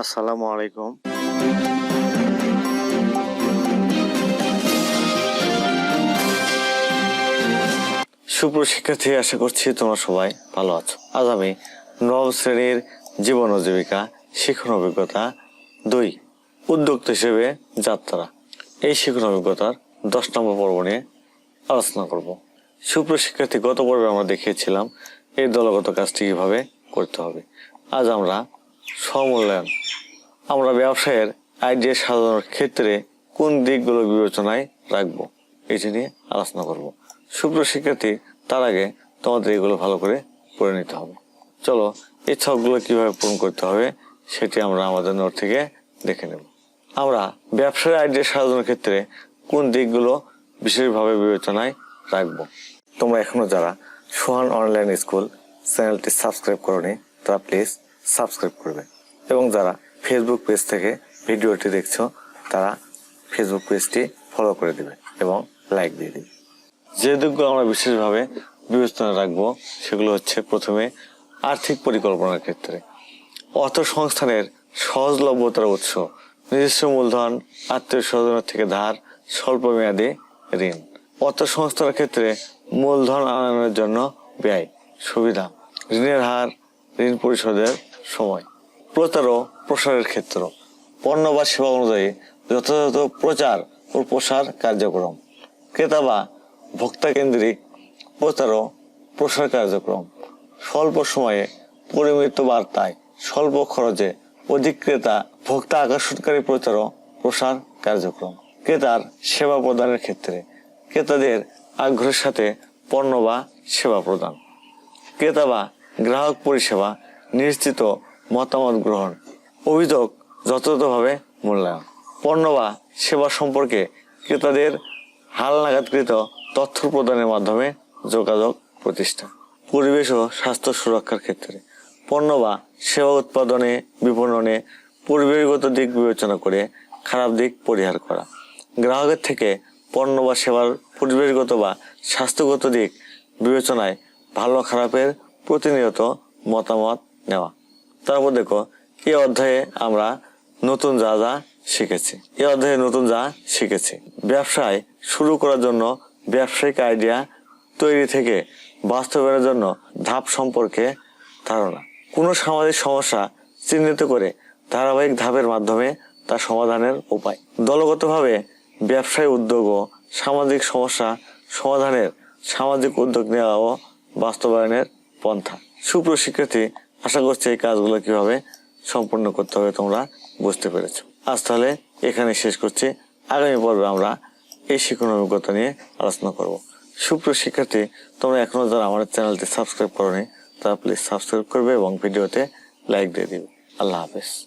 আসসালামু আলাইকুম। সুপ্রশিক্ষার্থী আশা করছি তোমরা সবাই ভালো আছো। আজ আমি নবম শ্রেণির জীবন ও জীবিকা, শিক্ষণ অভিজ্ঞতা দুই উদ্যোক্তা হিসেবে যাত্রা। এই শিক্ষণ অভিজ্ঞতার দশ নম্বর পর্ব নিয়ে আলোচনা করব। সুপ্রশিক্ষার্থী গত পর্বে আমরা দেখিয়েছিলাম এই দলগত কাজটি কীভাবে করতে হবে। আজ আমরা স্বমূল্যায়ন আমরা ব্যবসায়ের আইডিয়া সাজানোর ক্ষেত্রে কোন দিকগুলো বিবেচনায় রাখব, এটি নিয়ে আলোচনা করব। সুপ্রশিক্ষার্থী তার আগে তোমাদের এগুলো ভালো করে পড়ে নিতে হবে। চলো, এই ছকগুলো কীভাবে পূরণ করতে হবে, সেটি আমরা আমাদের নোট থেকে দেখে নেব। আমরা ব্যবসার আইডিয়া সাজানোর ক্ষেত্রে কোন দিকগুলো বিশেষভাবে বিবেচনায় রাখব। তোমরা এখনও যারা সোহান অনলাইন স্কুল চ্যানেলটি সাবস্ক্রাইব করনি, তারা প্লিজ সাবস্ক্রাইব করবে এবং যারা ফেসবুক পেজ থেকে ভিডিওটি দেখছ, তারা ফেসবুক পেজটি ফলো করে দিবে এবং লাইক দিয়ে দিবে। যে দিকগুলো আমরা বিশেষভাবে বিবেচনা রাখব, সেগুলো হচ্ছে প্রথমে আর্থিক পরিকল্পনার ক্ষেত্রে। অর্থ সংস্থানের সহজলভ্যতার উৎস, নিজস্ব মূলধন, আত্মীয় স্বজনের থেকে ধার স্বল্প মেয়াদী ঋণ। অর্থ সংস্থার ক্ষেত্রে মূলধন আনানোর জন্য ব্যয়, সুবিধা। ঋণের হার, ঋণ পরিশোধের সময়। প্রচার ও প্রসারের ক্ষেত্র। পণ্য বা সেবা অনুযায়ী যথাযথ প্রচার ও প্রসার কার্যক্রম। ক্রেতা বা ভোক্তা কেন্দ্রিক প্রচার ও প্রসার কার্যক্রম। স্বল্প সময়ে পরিমিত বার্তায়, স্বল্প খরচে অধিক ক্রেতা, ভোক্তা আকর্ষণকারী প্রচার ও প্রসার কার্যক্রম। ক্রেতার সেবা প্রদানের ক্ষেত্রে ক্রেতাদের আগ্রহের সাথে পণ্য বা সেবা প্রদান। ক্রেতা বা গ্রাহক পরিষেবা নিশ্চিত মতামত গ্রহণ, অভিযোগ যথাযথভাবে মূল্যায়ন। পণ্য বা সেবা সম্পর্কে ক্রেতাদের হালনাগাদকৃত তথ্য প্রদানের মাধ্যমে যোগাযোগ প্রতিষ্ঠা পরিবেশ ও স্বাস্থ্য সুরক্ষার ক্ষেত্রে পণ্য বা সেবা উৎপাদনে, বিপণনে পরিবেশগত দিক বিবেচনা করে খারাপ দিক পরিহার করা। গ্রাহকের থেকে পণ্য বা সেবার পরিবেশগত বা স্বাস্থ্যগত দিক বিবেচনায় ভালো খারাপের প্রতিনিয়ত মতামত নেওয়া। তারপর দেখো, এই অধ্যায়ে আমরা নতুন যা যা শিখেছি। এই অধ্যায়ে নতুন যা শিখেছি। ব্যবসায় শুরু করার জন্য ব্যবসায়িক আইডিয়া তৈরি থেকে বাস্তবায়নের জন্য ধাপ সম্পর্কে ধারণা। কোনো সামাজিক সমস্যা চিহ্নিত করে ধারাবাহিক ধাপের মাধ্যমে তার সমাধানের উপায়। দলগতভাবে ব্যবসায় উদ্যোগ ও সামাজিক সমস্যা সমাধানের সামাজিক উদ্যোগ নেওয়া ও বাস্তবায়নের পন্থা। সুপ্রশিক্ষার্থী আশা করছি এই কাজগুলো কীভাবে সম্পূর্ণ করতে হবে তোমরা বুঝতে পেরেছ। আজ তাহলে এখানে শেষ করছি। আগামী পর্বে আমরা এই শিক্ষণ অভিজ্ঞতা নিয়ে আলোচনা করব। সুপ্রিয় শিক্ষার্থী, তোমরা এখনও যারা আমাদের চ্যানেলটি সাবস্ক্রাইব করনি, তারা প্লিজ সাবস্ক্রাইব করবে এবং ভিডিওতে লাইক দিয়ে দিবে। আল্লাহ হাফেজ।